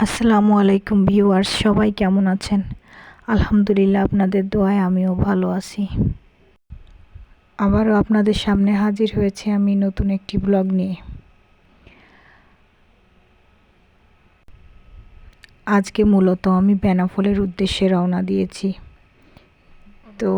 আসসালামু আলাইকুম ভিউয়ার্স, সবাই কেমন আছেন? আলহামদুলিল্লাহ আপনাদের দোয়ায় আমিও ভালো আছি। আবারও আপনাদের সামনে হাজির হয়েছে আমি নতুন একটি ব্লগ নিয়ে। আজকে মূলত আমি বেনাফলের উদ্দেশ্যে রওনা দিয়েছি। তো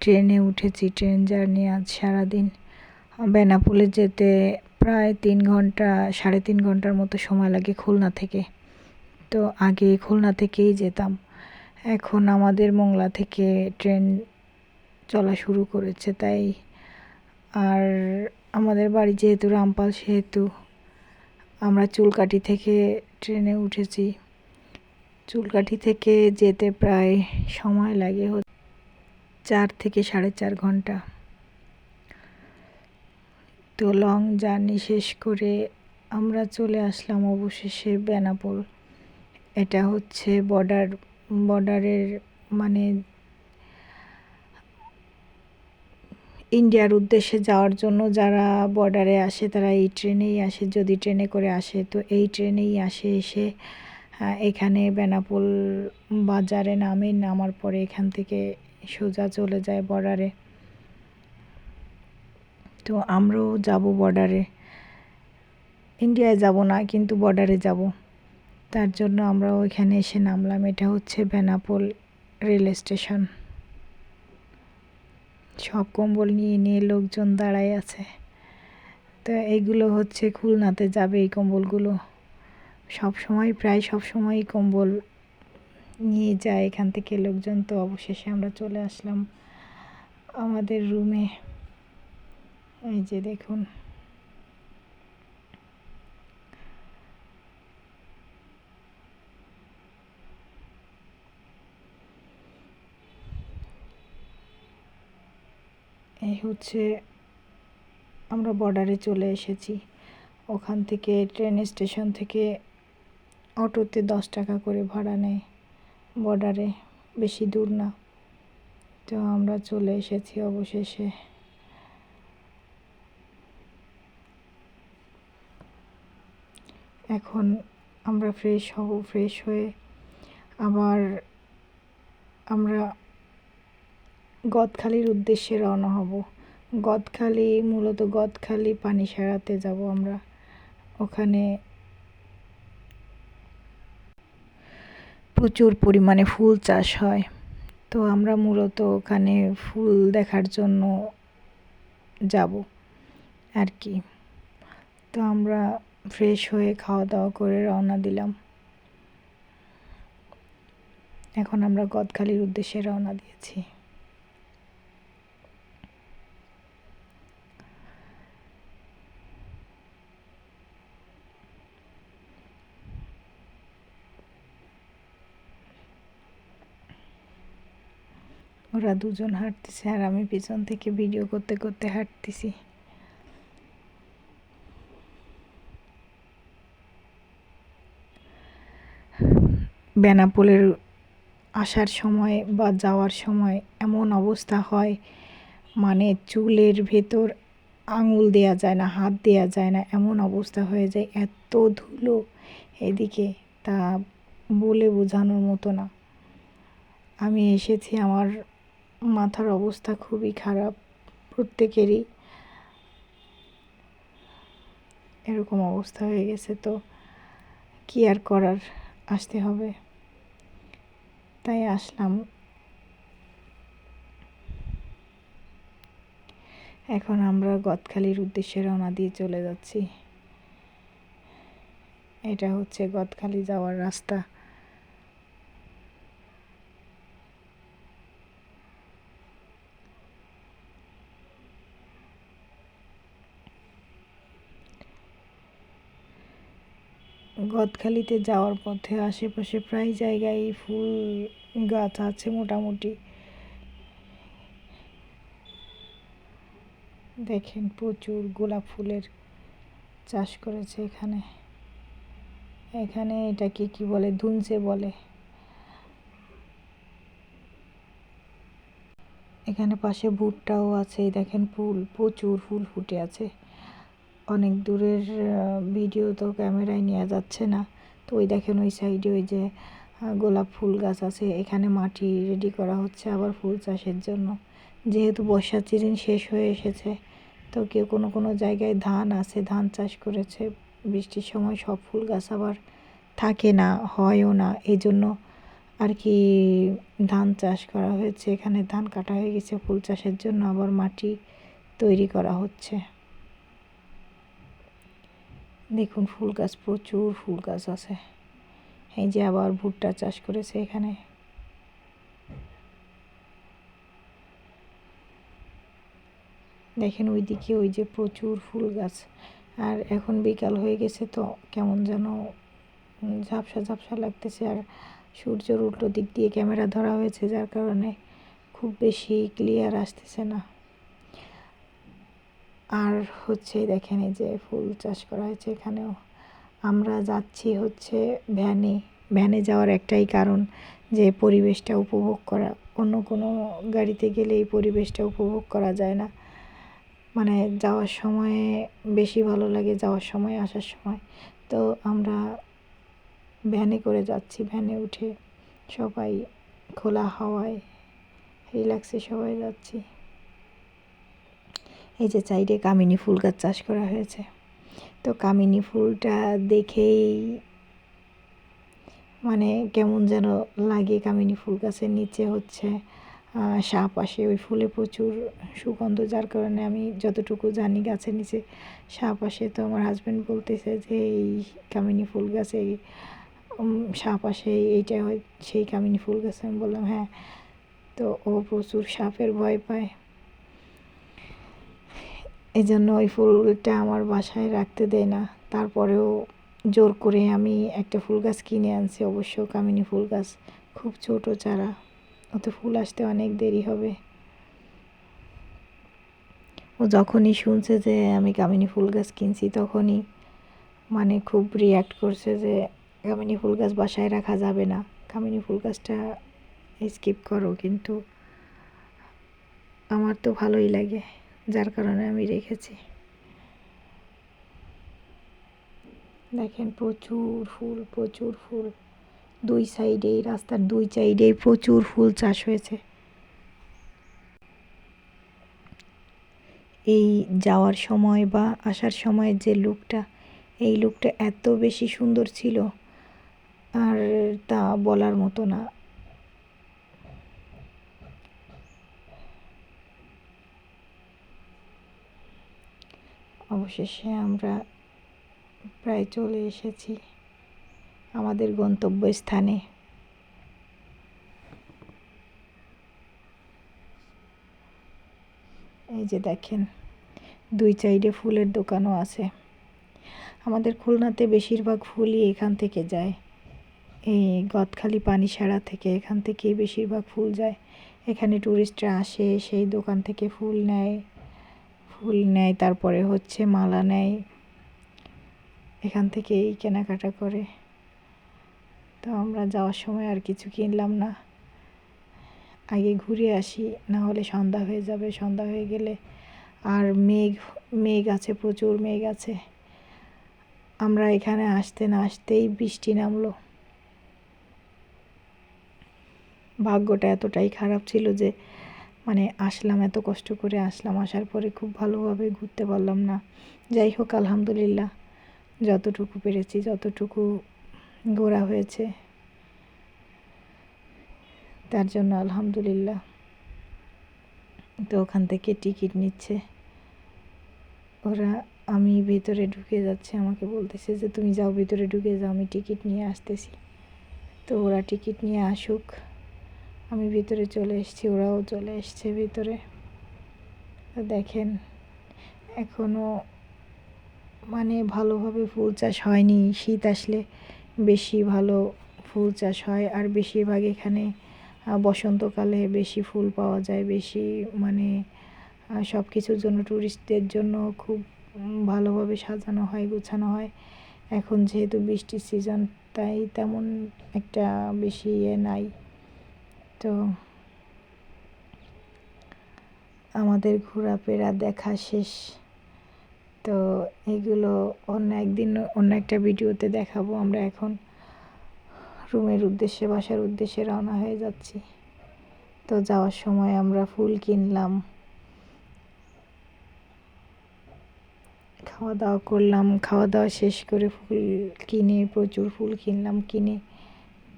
ট্রেনে উঠেছি, ট্রেন জার্নি আজ সারাদিন। বেনাপোলে যেতে প্রায় তিন ঘণ্টা, সাড়ে তিন ঘণ্টার মতো সময় লাগে খুলনা থেকে। তো আগে খুলনা থেকেই যেতাম। এখন আমাদের মোংলা থেকে ট্রেন চলা শুরু করেছে তাই। আর আমাদের বাড়ি যেহেতু রামপাল, সেহেতু আমরা চুলকাঠি থেকে ট্রেনে উঠেছি। চুলকাঠি থেকে যেতে প্রায় সময় লাগে চার থেকে সাড়ে চার ঘণ্টা। তো লং জার্নি শেষ করে আমরা চলে আসলাম অবশেষে বেনাপোল। এটা হচ্ছে বর্ডার বর্ডারের মানে ইন্ডিয়ার উদ্দেশ্যে যাওয়ার জন্য যারা বর্ডারে আসে, তারা এই ট্রেনেই আসে, যদি ট্রেনে করে আসে। তো এই ট্রেনেই আসে এসে এখানে বেনাপোল বাজারে নামে, নামার পরে এখান থেকে সোজা চলে যায় বর্ডারে তো আমরাও যাব বর্ডারে ইন্ডিয়ায় যাব না, কিন্তু বর্ডারে যাব। তার জন্য আমরা ওইখানে এসে নামলাম। এটা হচ্ছে বেনাপোল রেল স্টেশন। সব কম্বল নিয়ে নিয়ে লোকজন দাঁড়ায় আছে। তো এইগুলো হচ্ছে খুলনাতে যাবে এই কম্বলগুলো। সব সময়, প্রায় সব সময় কম্বল নিয়ে যায় এখান থেকে লোকজন। তো অবশেষে আমরা চলে আসলাম আমাদের রুমে এই যে দেখুন এই হচ্ছে আমরা বর্ডারে চলে এসেছি। ওখান থেকে ট্রেন স্টেশন থেকে অটোতে দশ টাকা করে ভাড়া নেয় বর্ডারে বেশি দূর না। তো আমরা চলে এসেছি অবশেষে। এখন আমরা ফ্রেশ হব ফ্রেশ হয়ে আবার আমরা গদখালির উদ্দেশ্যে রওনা হব। গদখালি, মূলত গদখালি পানি সারাতে যাব আমরা। ওখানে প্রচুর পরিমাণে ফুল চাষ হয়। তো আমরা মূলত ওখানে ফুল দেখার জন্য যাব আর কি তো আমরা ফ্রেশ হয়ে খাওয়া দাওয়া করে রওনা দিলাম। এখন আমরা গদখালির উদ্দেশ্যে রওনা দিয়েছি। ওরা দুজন হাঁটতেছে আর আমি পিছন থেকে ভিডিও করতে করতে হাঁটতেছি। বেনাপোলের আসার সময় বা যাওয়ার সময় এমন অবস্থা হয় মানে চুলের ভেতর আঙুল দেয়া যায় না, হাত দেয়া যায় না, এমন অবস্থা হয়ে যায়। এত ধুলো এদিকে, তা বলে বোঝানোর মতো না। আমি এসেছি আমার মাথার অবস্থা খুবই খারাপ, প্রত্যেকেরই। এরকম অবস্থা হয়ে গেছে তো, কি আর করার, আসতে হবে। তাই আসলাম। এখন আমরা গদখালির উদ্দেশ্যে রওনা দিয়ে চলে যাচ্ছি। এটা হচ্ছে গদখালি যাওয়ার রাস্তা। গদখালিতে যাওয়ার পথে আশেপাশে প্রায় জায়গায় ফুল গাছ আছে মোটামুটি। দেখেন প্রচুর গোলাপ ফুলের চাষ করেছে এখানে। এখানে এটাকে কি বলে? ধুনছে বলে। এখানে পাশে ভুট্টাও আছে, দেখেন ফুল, প্রচুর ফুল ফুটে আছে। অনেক দূরের ভিডিও তো ক্যামেরায় নেওয়া যাচ্ছে না। তো ওই দেখেন ওই সাইডে ওই যে গোলাপ ফুল গাছ আছে, এখানে মাটি রেডি করা হচ্ছে আবার ফুল চাষের জন্য। যেহেতু বর্ষার সিজন শেষ হয়ে এসেছে, তো কেউ কোনো কোনো জায়গায় ধান আছে, ধান চাষ করেছে, বৃষ্টির সময় সব ফুল গাছ আবার থাকে না, হয়ও না। এই জন্য আর কি ধান চাষ করা হয়েছে, এখানে ধান কাটা হয়ে গেছে, ফুল চাষের জন্য আবার মাটি তৈরি করা হচ্ছে। দেখুন, ফুল গাছ, প্রচুর ফুল গাছ আছে। এই যে আবার ভুট্টা চাষ করেছে এখানে। দেখেন ওইদিকে ওই যে প্রচুর ফুল গাছ। আর এখন বিকাল হয়ে গেছে তো কেমন যেন ঝাপসা ঝাপসা লাগতেছে আর সূর্যের উল্টো দিক দিয়ে ক্যামেরা ধরা হয়েছে, যার কারণে খুব বেশি ক্লিয়ার আসতেছে না। আর হচ্ছে দেখেন এই যে ফুল চাষ করা হয়েছে এখানেও। আমরা যাচ্ছি হচ্ছে ভ্যানে ভ্যানে যাওয়ার একটাই কারণ যে পরিবেশটা উপভোগ করা। অন্য কোনো গাড়িতে গেলে এই পরিবেশটা উপভোগ করা যায় না। মানে যাওয়ার সময় বেশি ভালো লাগে, যাওয়ার সময়, আসার সময়। তো আমরা ভ্যানে করে যাচ্ছি, ভ্যানে উঠে সবাই খোলা হাওয়ায় রিল্যাক্সে সবাই যাচ্ছি। এই যে সাইডে কামিনী ফুল গাছ চাষ করা হয়েছে। তো কামিনী ফুলটা দেখেই মানে কেমন যেন লাগে কামিনী ফুল গাছের নিচে হচ্ছে। সাপ আসে, ওই ফুলে প্রচুর সুগন্ধ, যার কারণে আমি যতটুকু জানি গাছের নিচে সাপ আসে। তো আমার হাজব্যান্ড বলতেছে যে, এই কামিনী ফুল গাছে সাপ আসে, এইটা হয়, সেই কামিনী ফুল গাছে। আমি বললাম হ্যাঁ। তো ও প্রচুর সাপের ভয় পায়। এই জন্য ওই ফুলটা আমার বাসায় রাখতে দেয় না। তারপরেও জোর করে আমি একটা ফুল গাছ কিনে আনছি, অবশ্য কামিনী ফুল গাছ, খুব ছোট চারা। ওতে ফুল আসতে অনেক দেরি হবে। ও যখনই শুনছে যে আমি কামিনী ফুল গাছ কিনছি, তখনই মানে খুব রিয়াক্ট করছে যে কামিনী ফুল গাছ বাসায় রাখা যাবে না। কামিনী ফুল গাছটা স্কিপ করো, কিন্তু আমার তো ভালোই লাগে। যার কারণে আমি রেখেছি। দেখেন প্রচুর ফুল প্রচুর ফুল। দুই সাইডেই রাস্তার দুই সাইডেই প্রচুর ফুল চাষ হয়েছে। এই যাওয়ার সময় বা আসার সময় যে লুকটা, এই লুকটা এত বেশি সুন্দর ছিল, আর তা বলার মতো না। অবশেষে আমরা প্রায় চলে এসেছি আমাদের গন্তব্যস্থানে। এই যে দেখেন, দুই সাইডে ফুলের দোকানও আছে। আমাদের খুলনাতে বেশিরভাগ ফুলই এখান থেকে যায়। এই গদখালি পানিসারা থেকে এখান থেকেই বেশিরভাগ ফুল যায়। এখানে ট্যুরিস্টরা আসে, সেই দোকান থেকে ফুল নেয়। ফুল নেয়, তারপরে হচ্ছে মালা নেয়, এখান থেকেই কেনাকাটা করে। তো আমরা যাওয়ার সময় আর কিছু কিনলাম না। আগে ঘুরে আসি, না হলে সন্ধ্যা হয়ে যাবে। সন্ধ্যা হয়ে গেলে আর মেঘ মেঘ আছে, প্রচুর মেঘ আছে। আমরা এখানে আসতে না আসতেই বৃষ্টি নামলো। ভাগ্যটা এতটাই খারাপ ছিল যে মানে আসলাম, এত কষ্ট করে আসলাম, আসার পরে খুব ভালোভাবে ঘুরতে পারলাম না। যাই হোক, আলহামদুলিল্লাহ, যতটুকু পেরেছি, যতটুকু ঘোরা হয়েছে, তার জন্য আলহামদুলিল্লাহ। তো ওখান থেকে টিকিট নিচ্ছে। ওরা, আমি ভেতরে ঢুকে যাচ্ছে, আমাকে বলতেছে যে, তুমি যাও, ভেতরে ঢুকে যাও, আমি টিকিট নিয়ে আসতেছি। তো ওরা টিকিট নিয়ে আসুক। আমি ভিতরে চলে এসেছি, ওরাও চলে এসছে ভিতরে। দেখেন এখনও মানে ভালোভাবে ফুল চাষ হয়নি। শীত আসলে বেশি ভালো ফুল চাষ হয়, আর বেশিরভাগ এখানে বসন্তকালে বেশি ফুল পাওয়া যায়, বেশি মানে সব কিছুর জন্য ট্যুরিস্টদের জন্য খুব ভালোভাবে সাজানো হয়, গোছানো হয়। এখন যেহেতু বৃষ্টির সিজন তাই তেমন একটা বেশি ইয়ে নাই। তো আমাদের ঘোরাফেরা দেখা শেষ। তো এগুলো অন্য একদিন অন্য একটা ভিডিওতে দেখাবো। আমরা এখন রুমের উদ্দেশ্যে, বাসার উদ্দেশ্যে রওনা হয়ে যাচ্ছি। তো যাওয়ার সময় আমরা ফুল কিনলাম। খাওয়া দাওয়া করলাম। খাওয়া দাওয়া শেষ করে ফুল কিনে, প্রচুর ফুল কিনলাম, কিনে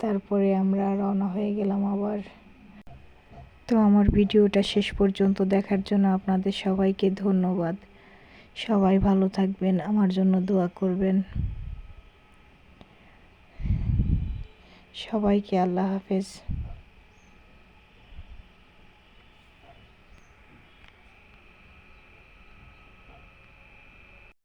তারপরে আমরা রওনা হয়ে গেলাম আবার। তো আমার ভিডিওটা শেষ পর্যন্ত দেখার জন্য আপনাদের সবাইকে ধন্যবাদ। সবাই ভালো থাকবেন, আমার জন্য দোয়া করবেন। সবাইকে আল্লাহ হাফেজ।